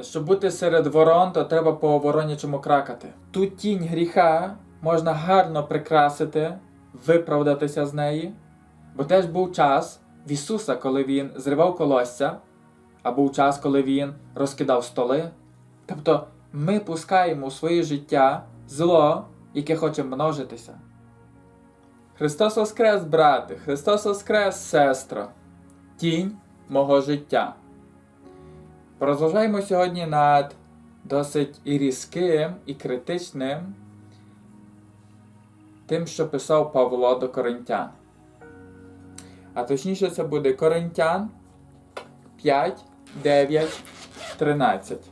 Щоб бути серед ворон, то треба по воронячому кракати. Ту тінь гріха можна гарно прикрасити, виправдатися з неї. Бо теж був час в Ісуса, коли Він зривав колосся, а був час, коли Він розкидав столи. Тобто ми пускаємо у своє життя зло, яке хоче множитися. Христос Воскрес, брате, Христос Воскрес, сестро, тінь мого життя. Порозважаємо сьогодні над досить і різким, і критичним тим, що писав Павло до Коринтян. А точніше, це буде Коринтян 5, 9, 13.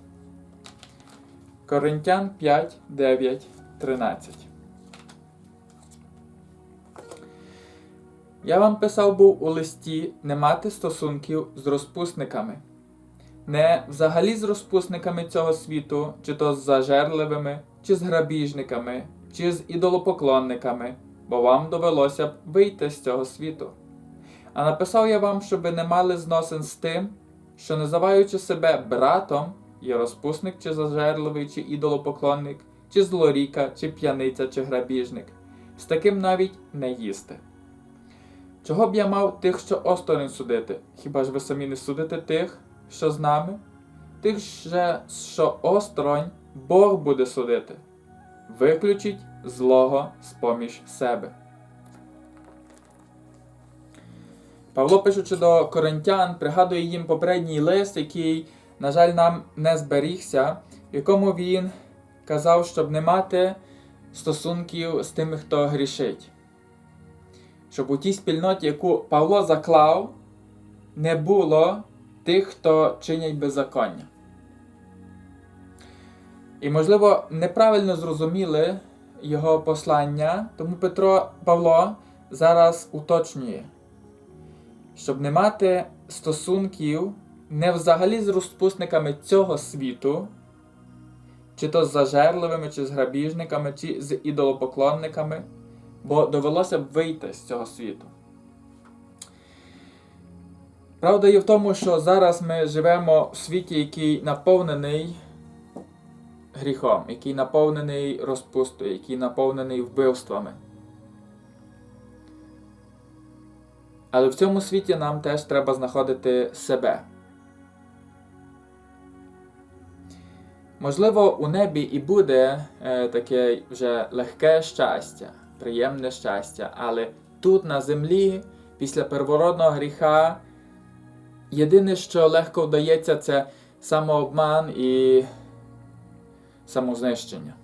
Коринтян 5, 9, 13. Я вам писав був у листі не мати стосунків з розпусниками. Не взагалі з розпусниками цього світу, чи то з зажерливими, чи з грабіжниками, чи з ідолопоклонниками, бо вам довелося б вийти з цього світу. А написав я вам, щоби не мали зносин з тим, що називаючи себе братом, є розпусник, чи зажерливий, чи ідолопоклонник, чи злоріка, чи п'яниця, чи грабіжник. З таким навіть не їсти. Чого б я мав тих, що осторонь судити? Хіба ж ви самі не судите тих, що з нами? Тих же, що осторонь, Бог буде судити. Виключіть злого з-поміж себе. Павло, пишучи до коринтян, пригадує їм попередній лист, який, на жаль, нам не зберігся, в якому він казав, щоб не мати стосунків з тими, хто грішить. Щоб у тій спільноті, яку Павло заклав, не було тих, хто чинять беззаконня. І, можливо, неправильно зрозуміли його послання, тому Петро Павло зараз уточнює, щоб не мати стосунків не взагалі з розпусниками цього світу, чи то з зажерливими, чи з грабіжниками, чи з ідолопоклонниками, бо довелося б вийти з цього світу. Правда є в тому, що зараз ми живемо в світі, який наповнений гріхом, який наповнений розпустою, який наповнений вбивствами. Але в цьому світі нам теж треба знаходити себе. Можливо, у небі і буде е, таке вже легке щастя, приємне щастя, але тут на землі, після первородного гріха, єдине, що легко вдається, це самообман і самознищення.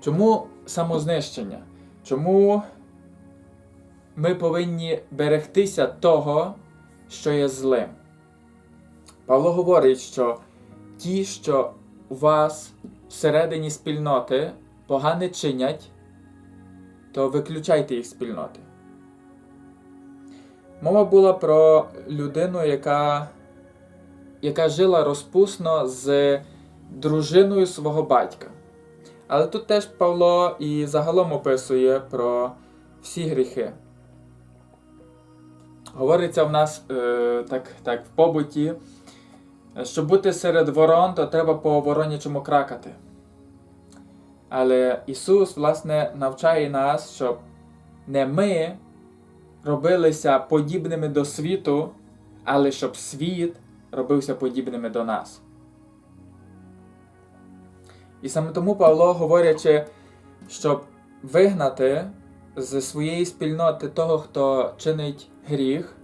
Чому самознищення? Чому ми повинні берегтися того, що є злим? Павло говорить, що ті, що у вас всередині спільноти погане чинять, то виключайте їх спільноти. Мова була про людину, яка, яка жила розпусно з дружиною свого батька. Але тут теж Павло і загалом описує про всі гріхи. Говориться в нас е, так, так в побуті, щоб бути серед ворон, то треба по воронячому кракати. Але Ісус, власне, навчає нас, щоб не ми робилися подібними до світу, але щоб світ робився подібними до нас. І саме тому Павло, говорячи, щоб вигнати з своєї спільноти того, хто чинить гріх,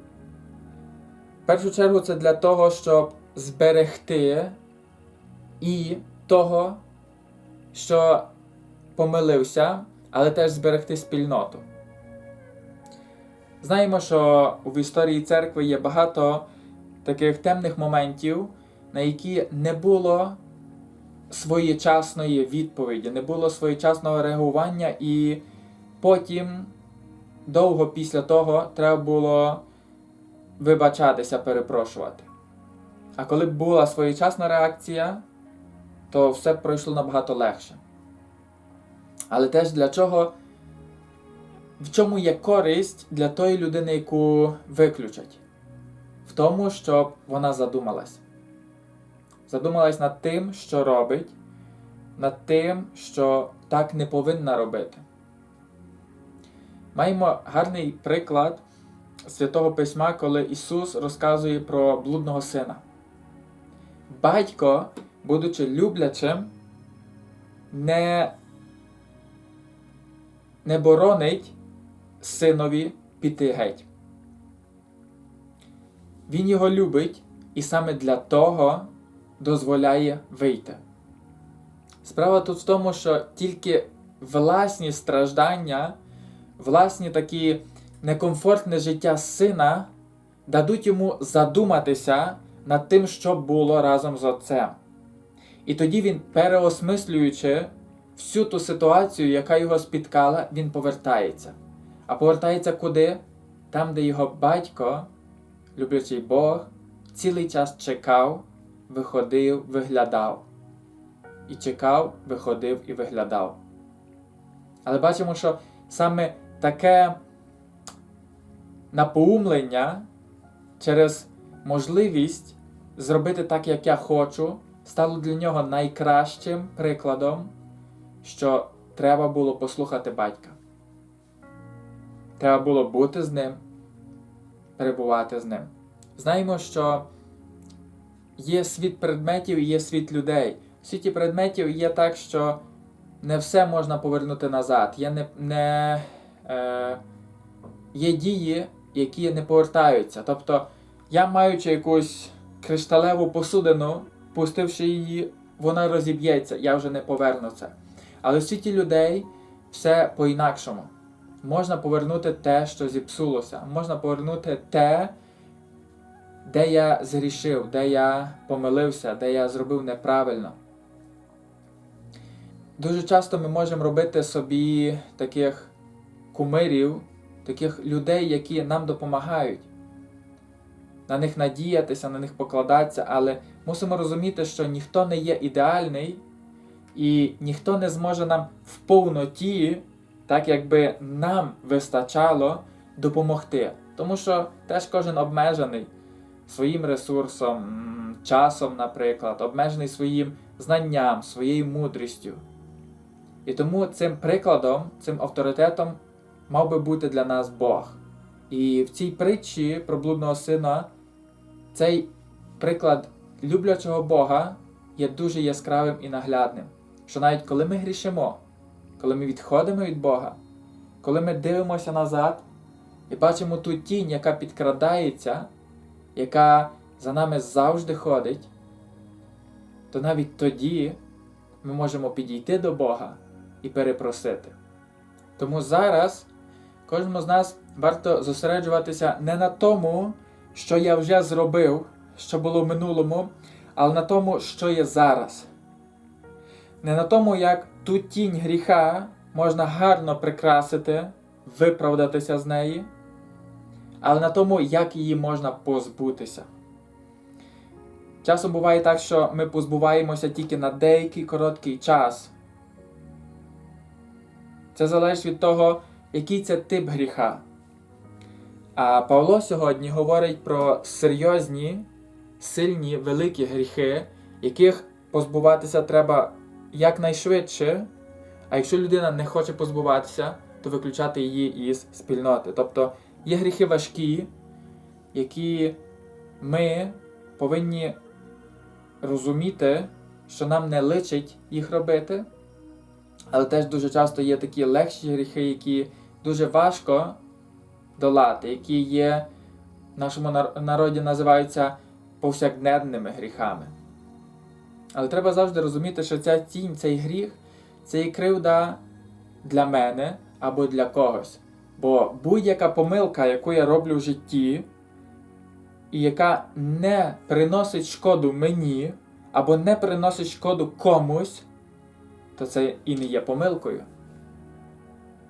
в першу чергу це для того, щоб зберегти і того, що помилився, але теж зберегти спільноту. Знаємо, що в історії церкви є багато таких темних моментів, на які не було своєчасної відповіді, не було своєчасного реагування, і потім, довго після того, треба було вибачатися, перепрошувати. А коли була своєчасна реакція, то все пройшло набагато легше. Але теж для чого, в чому є користь для тої людини, яку виключать? В тому, щоб вона задумалась. задумалась над тим, що робить, над тим, що так не повинна робити. Маємо гарний приклад Святого Письма, коли Ісус розказує про блудного сина. Батько, будучи люблячим, не, не боронить синові піти геть. Він його любить і саме для того дозволяє вийти. Справа тут в тому, що тільки власні страждання, власні такі некомфортне життя сина дадуть йому задуматися над тим, що було разом з отцем. І тоді він, переосмислюючи всю ту ситуацію, яка його спіткала, він повертається. А повертається куди? Там, де його батько, люблячий Бог, цілий час чекав, виходив, виглядав. І чекав, виходив і виглядав. Але бачимо, що саме таке напоумлення через можливість зробити так, як я хочу, стало для нього найкращим прикладом, що треба було послухати батька. Треба було бути з ним, перебувати з ним. Знаємо, що є світ предметів і є світ людей. В світі предметів є так, що не все можна повернути назад. Є, не, не, е, є дії, які не повертаються. Тобто, я маючи якусь кришталеву посудину, пустивши її, вона розіб'ється, я вже не поверну це. Але в світі людей все по-інакшому. Можна повернути те, що зіпсулося. Можна повернути те, де я згрішив, де я помилився, де я зробив неправильно. Дуже часто ми можемо робити собі таких кумирів, таких людей, які нам допомагають. На них надіятися, на них покладатися, але мусимо розуміти, що ніхто не є ідеальний і ніхто не зможе нам в повноті, так якби нам вистачало, допомогти. Тому що теж кожен обмежений своїм ресурсом, часом, наприклад, обмежений своїм знанням, своєю мудрістю. І тому цим прикладом, цим авторитетом мав би бути для нас Бог. І в цій притчі про блудного сина цей приклад люблячого Бога є дуже яскравим і наглядним. Що навіть коли ми грішимо, коли ми відходимо від Бога, коли ми дивимося назад і бачимо ту тінь, яка підкрадається, яка за нами завжди ходить, то навіть тоді ми можемо підійти до Бога і перепросити. Тому зараз кожному з нас варто зосереджуватися не на тому, що я вже зробив, що було в минулому, але на тому, що є зараз. Не на тому, як ту тінь гріха можна гарно прикрасити, виправдатися з неї, але на тому, як її можна позбутися. Часом буває так, що ми позбуваємося тільки на деякий короткий час. Це залежить від того, який це тип гріха. А Павло сьогодні говорить про серйозні, сильні, великі гріхи, яких позбуватися треба якнайшвидше. А якщо людина не хоче позбуватися, то виключати її із спільноти. Тобто є гріхи важкі, які ми повинні розуміти, що нам не личить їх робити. Але теж дуже часто є такі легші гріхи, які дуже важко долати, які є в нашому народі називаються повсякденними гріхами. Але треба завжди розуміти, що ця тінь, цей гріх це є кривда для мене або для когось. Бо будь-яка помилка, яку я роблю в житті, і яка не приносить шкоду мені, або не приносить шкоду комусь, то це і не є помилкою.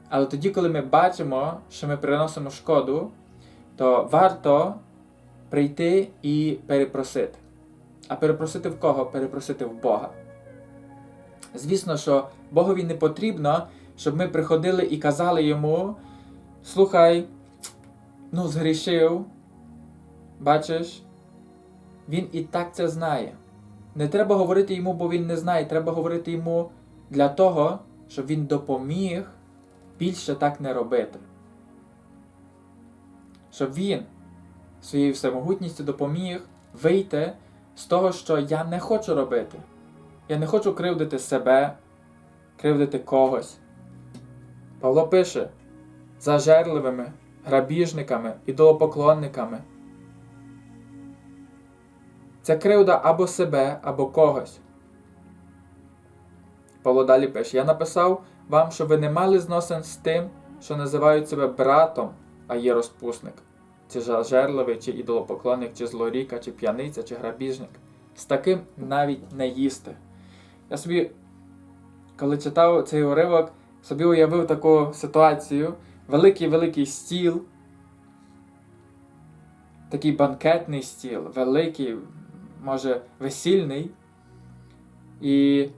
Але тоді, коли ми бачимо, що ми приносимо шкоду, то варто прийти і перепросити. А перепросити в кого? Перепросити в Бога. Звісно, що Богові не потрібно, щоб ми приходили і казали йому: слухай, ну, згрішив, бачиш, він і так це знає. не треба говорити йому, бо він не знає. Треба говорити йому для того, щоб він допоміг більше так не робити. Щоб він своєю всемогутністю допоміг вийти з того, що я не хочу робити. Я не хочу кривдити себе, кривдити когось. Павло пише зажерливими, грабіжниками, ідолопоклонниками. Це кривда або себе, або когось. Павло далі пише: Я написав вам, щоб ви не мали зносин з тим, що називають себе братом, а є розпусник, чи зажерливий, чи ідолопоклонник, чи злоріка, чи п'яниця, чи грабіжник. З таким навіть не їсти. Я собі, коли читав цей уривок, собі уявив таку ситуацію: великий-великий стіл, такий банкетний стіл, великий, може, весільний. І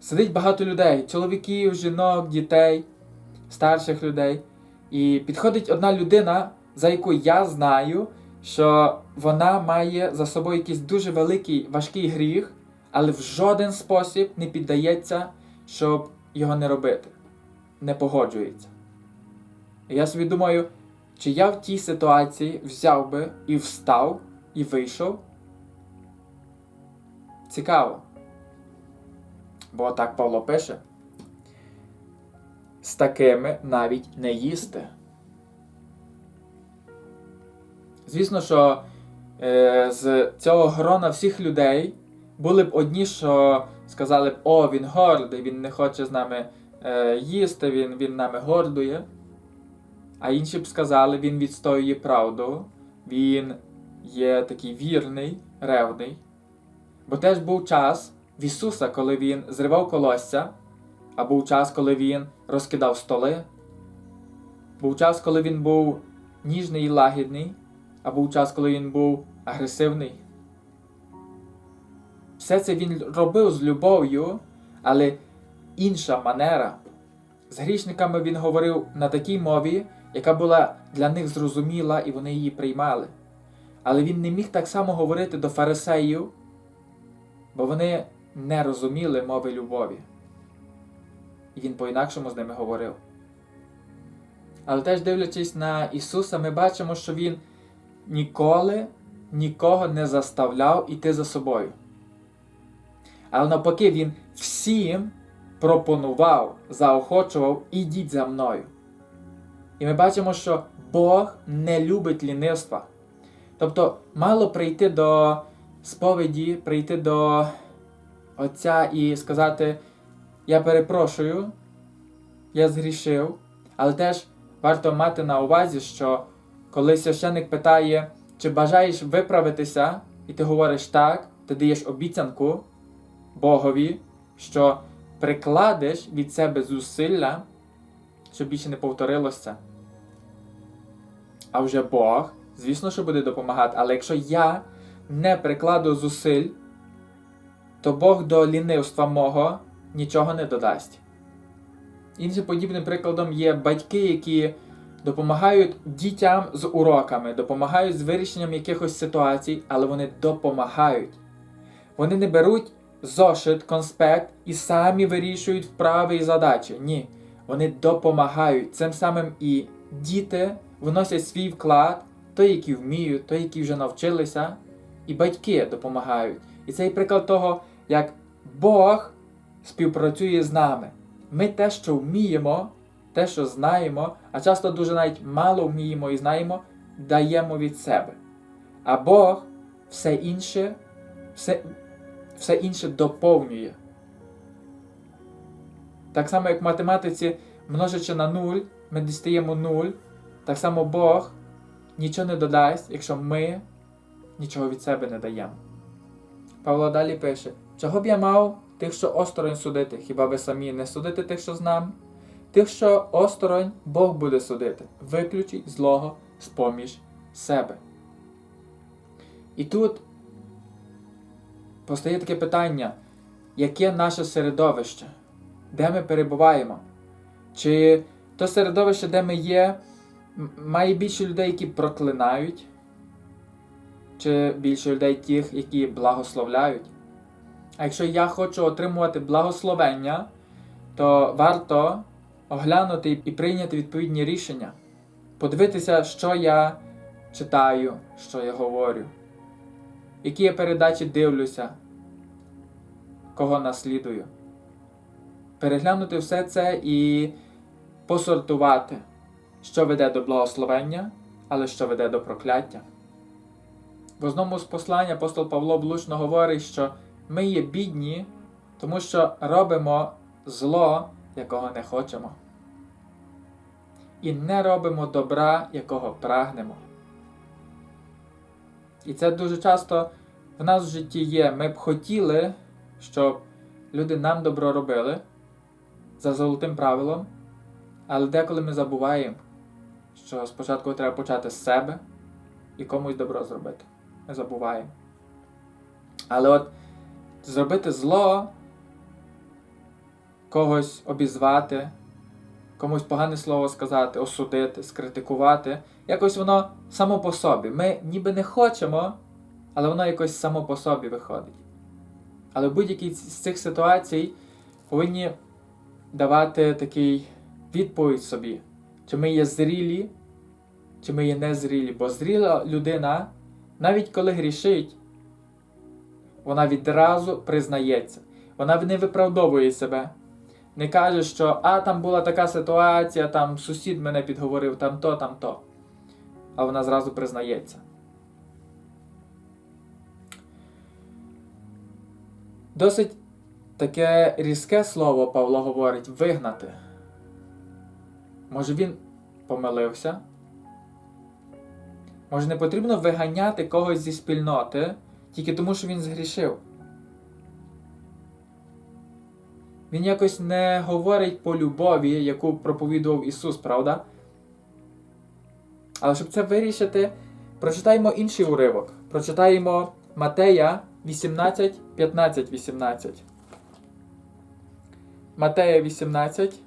сидить багато людей: чоловіків, жінок, дітей, старших людей. І підходить одна людина, за яку я знаю, що вона має за собою якийсь дуже великий важкий гріх, але в жоден спосіб не піддається, щоб його не робити, не погоджується. І я собі думаю, чи я в тій ситуації взяв би і встав, і вийшов? Цікаво. Бо так Павло пише. З такими навіть не їсти. Звісно, що е, з цього грона всіх людей були б одні, що сказали б, о, він гордий, він не хоче з нами е, їсти, він, він нами гордує. А інші б сказали, він відстоює правду, він є такий вірний, ревний. Бо теж був час в Ісуса, коли Він зривав колосся, а був час, коли Він розкидав столи, був час, коли Він був ніжний і лагідний, а був час, коли Він був агресивний. Все це він робив з любов'ю, але інша манера. З грішниками він говорив на такій мові, яка була для них зрозуміла, і вони її приймали. Але він не міг так само говорити до фарисеїв, бо вони не розуміли мови любові. І він по-інакшому з ними говорив. Але теж дивлячись на Ісуса, ми бачимо, що Він ніколи нікого не заставляв іти за собою. Але навпаки, Він всім пропонував, заохочував, ідіть за мною. І ми бачимо, що Бог не любить лінивства. Тобто, мало прийти до сповіді, прийти до Отця і сказати: Я перепрошую, я згрішив, але теж варто мати на увазі, що коли священник питає, чи бажаєш виправитися, і ти говориш так, ти даєш обіцянку Богові, що прикладеш від себе зусилля, щоб більше не повторилося. А вже Бог, звісно, що буде допомагати, але якщо я не прикладу зусиль, то Бог до лінивства мого нічого не додасть. Іншим подібним прикладом є батьки, які допомагають дітям з уроками, допомагають з вирішенням якихось ситуацій, але вони допомагають. Вони не беруть зошит, конспект і самі вирішують вправи і задачі. Ні. Вони допомагають. Цим самим і діти вносять свій вклад, той, які вміють, той, які вже навчилися, і батьки допомагають. І це і приклад того, як Бог співпрацює з нами. Ми те, що вміємо, те, що знаємо, а часто дуже навіть мало вміємо і знаємо, даємо від себе. А Бог все інше, все, все інше доповнює. Так само, як в математиці, множачи на нуль, ми дістаємо нуль, так само Бог нічого не додасть, якщо ми нічого від себе не даємо. Павло далі пише: Чого б я мав тих, що осторонь судити, хіба ви самі не судите тих, що з нами? Тих, що осторонь Бог буде судити, виключіть злого з поміж себе. І тут постає таке питання, яке наше середовище, де ми перебуваємо? Чи то середовище, де ми є, має більше людей, які проклинають, чи більше людей тих, які благословляють? А якщо я хочу отримувати благословення, то варто оглянути і прийняти відповідні рішення, подивитися, що я читаю, що я говорю, які я передачі дивлюся, кого наслідую. Переглянути все це і посортувати, що веде до благословення, але що веде до прокляття. В одному з послань апостол Павло влучно говорить, що ми є бідні, тому що робимо зло, якого не хочемо. І не робимо добра, якого прагнемо. І це дуже часто в нас в житті є. Ми б хотіли, щоб люди нам добро робили за золотим правилом, але деколи ми забуваємо, що спочатку треба почати з себе і комусь добро зробити. Ми забуваємо. Але от зробити зло, когось обізвати, комусь погане слово сказати, осудити, скритикувати, якось воно само по собі. Ми ніби не хочемо, але воно якось само по собі виходить. Але будь-якій з цих ситуацій повинні давати такий відповідь собі, чи ми є зрілі, чи ми є незрілі. Бо зріла людина, навіть коли грішить, вона відразу признається. Вона не виправдовує себе. Не каже, що а там була така ситуація, там сусід мене підговорив, там то, там то. А вона зразу признається. Досить таке різке слово Павло говорить вигнати. Може він помилився? Може не потрібно виганяти когось зі спільноти тільки тому, що він згрішив. Він якось не говорить по любові, яку проповідував Ісус, правда? Але щоб це вирішити, прочитаємо інший уривок. Прочитаємо Матея 18, 15, 18. Матея 18.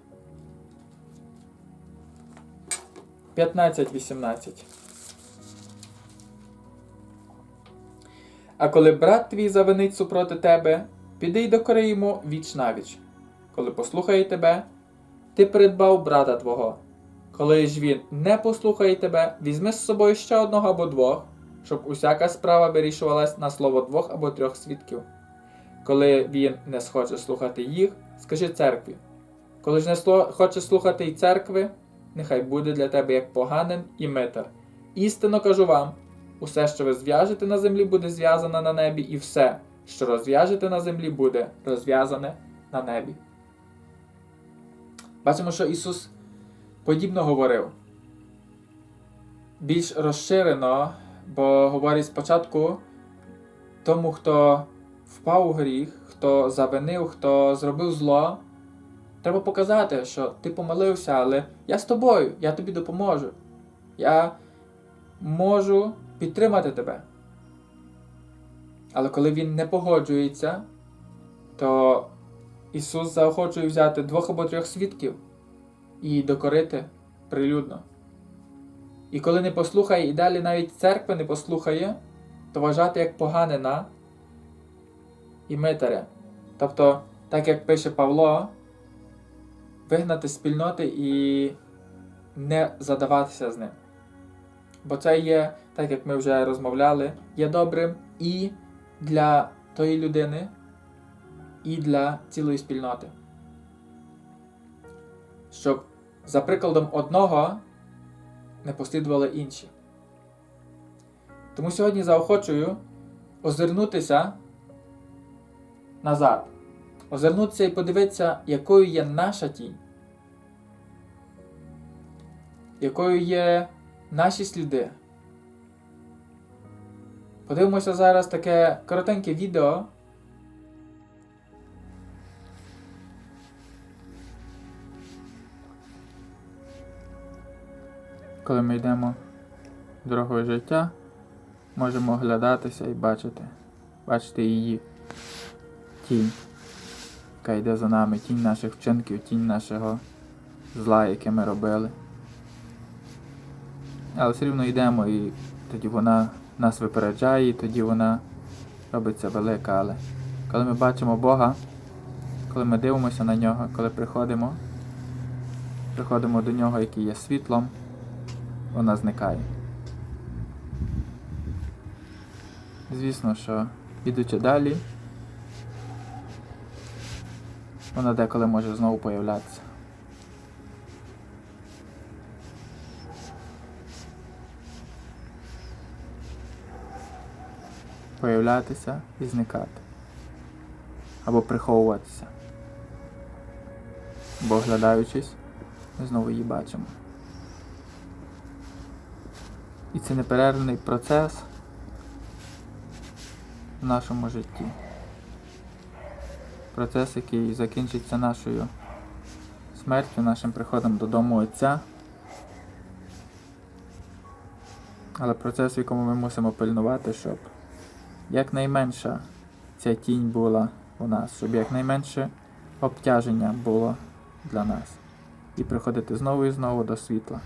15, 18. А коли брат твій завинить супроти тебе, піди й докори йому віч навіч. Коли послухає тебе, ти придбав брата твого. Коли ж він не послухає тебе, візьми з собою ще одного або двох, щоб усяка справа вирішувалась на слово двох або трьох свідків. Коли він не схоче слухати їх, скажи церкві. Коли ж не хоче слухати й церкви, нехай буде для тебе як поганин і митар. Істинно кажу вам: усе, що ви зв'яжете на землі, буде зв'язане на небі, і все, що розв'яжете на землі, буде розв'язане на небі. Бачимо, що Ісус подібно говорив. Більш розширено, бо говорить спочатку тому, хто впав у гріх, хто завинив, хто зробив зло. Треба показати, що ти помилився, але я з тобою, я тобі допоможу. Я можу підтримати тебе. Але коли він не погоджується, то Ісус заохочує взяти двох або трьох свідків і докорити прилюдно. І коли не послухає, і далі навіть церква не послухає, то вважати як поганина і митаря. Тобто, так як пише Павло, вигнати спільноти і не задаватися з ним. Бо це є, так як ми вже розмовляли, є добрим і для тої людини, і для цілої спільноти. Щоб за прикладом одного не послідували інші. Тому сьогодні заохочую озирнутися назад, озирнутися і подивитися, якою є наша тінь, якою є наші сліди. Подивимося зараз таке коротеньке відео. Коли ми йдемо дорогою життя, можемо оглядатися і бачити, бачити її тінь, яка йде за нами, тінь наших вчинків, тінь нашого зла, яке ми робили. Але все рівно йдемо і тоді вона нас випереджає, і тоді вона робиться велика, але Коли ми бачимо Бога, коли ми дивимося на нього, коли приходимо, приходимо до нього, який є світлом, вона зникає. Звісно, що ідучи далі, вона деколи може знову появлятися. Появлятися і зникати. Або приховуватися. Бо оглядаючись, ми знову її бачимо. І це неперервний процес в нашому житті. Процес, який закінчиться нашою смертю, нашим приходом додому Отця. Але процес, в якому ми мусимо пильнувати, щоб якнайменша ця тінь була у нас, щоб якнайменше обтяження було для нас. І приходити знову і знову до світла,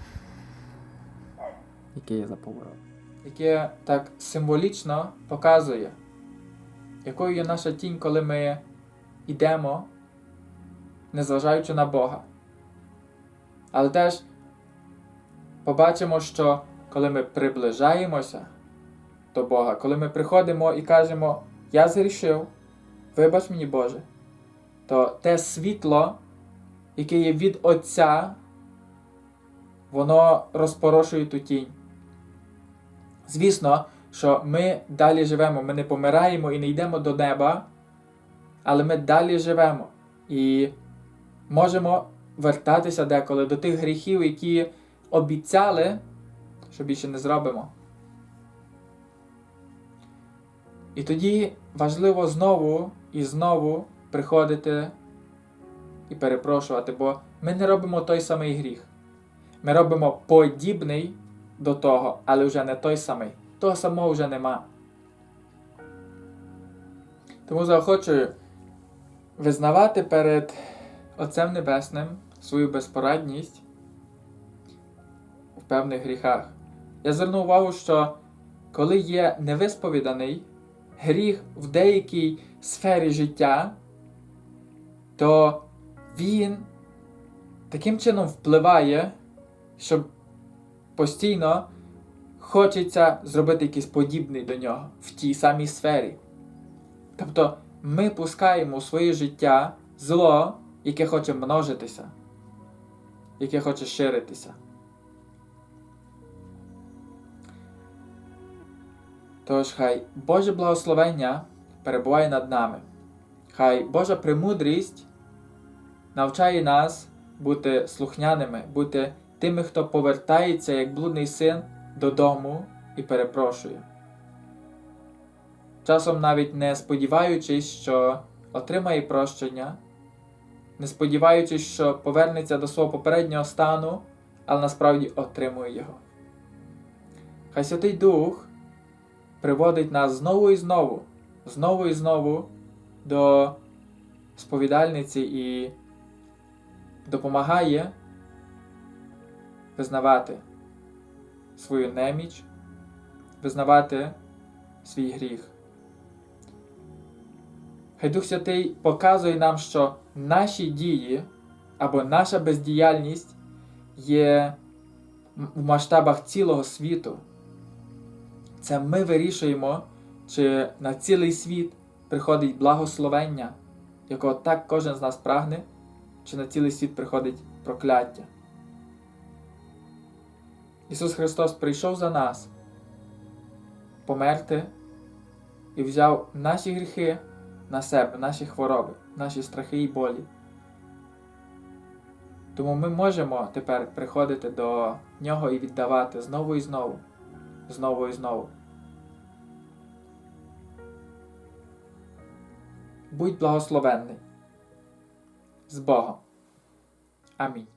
яке є за поворотом. Яке так символічно показує, якою є наша тінь, коли ми йдемо, незважаючи на Бога. Але теж побачимо, що коли ми приближаємося до Бога, коли ми приходимо і кажемо, я згрішив, вибач мені Боже, то те світло, яке є від Отця, воно розпорошує ту тінь. Звісно, що ми далі живемо, ми не помираємо і не йдемо до неба, але ми далі живемо і можемо вертатися деколи до тих гріхів, які обіцяли, що більше не зробимо. І тоді важливо знову і знову приходити і перепрошувати, бо ми не робимо той самий гріх. Ми робимо подібний до того, але вже не той самий. Того самого вже нема. Тому заохочую визнавати перед Отцем Небесним свою безпорадність в певних гріхах. Я звернув увагу, що коли є невисповіданий гріх в деякій сфері життя, то він таким чином впливає, що постійно хочеться зробити якийсь подібний до нього в тій самій сфері. Тобто ми пускаємо у своє життя зло, яке хоче множитися, яке хоче ширитися. Тож хай Боже благословення перебуває над нами. Хай Божа премудрість навчає нас бути слухняними, бути тими, хто повертається як блудний син додому і перепрошує. Часом навіть не сподіваючись, що отримає прощення, не сподіваючись, що повернеться до свого попереднього стану, але насправді отримує його. Хай Святий Дух приводить нас знову і знову, знову і знову до сповідальниці і допомагає визнавати свою неміч, визнавати свій гріх. Хай Дух Святий показує нам, що наші дії або наша бездіяльність є в масштабах цілого світу. Це ми вирішуємо, чи на цілий світ приходить благословення, якого так кожен з нас прагне, чи на цілий світ приходить прокляття. Ісус Христос прийшов за нас померти і взяв наші гріхи на себе, наші хвороби, наші страхи і болі. Тому ми можемо тепер приходити до Нього і віддавати знову і знову, знову і знову. Будь благословенний. З Богом. Амінь.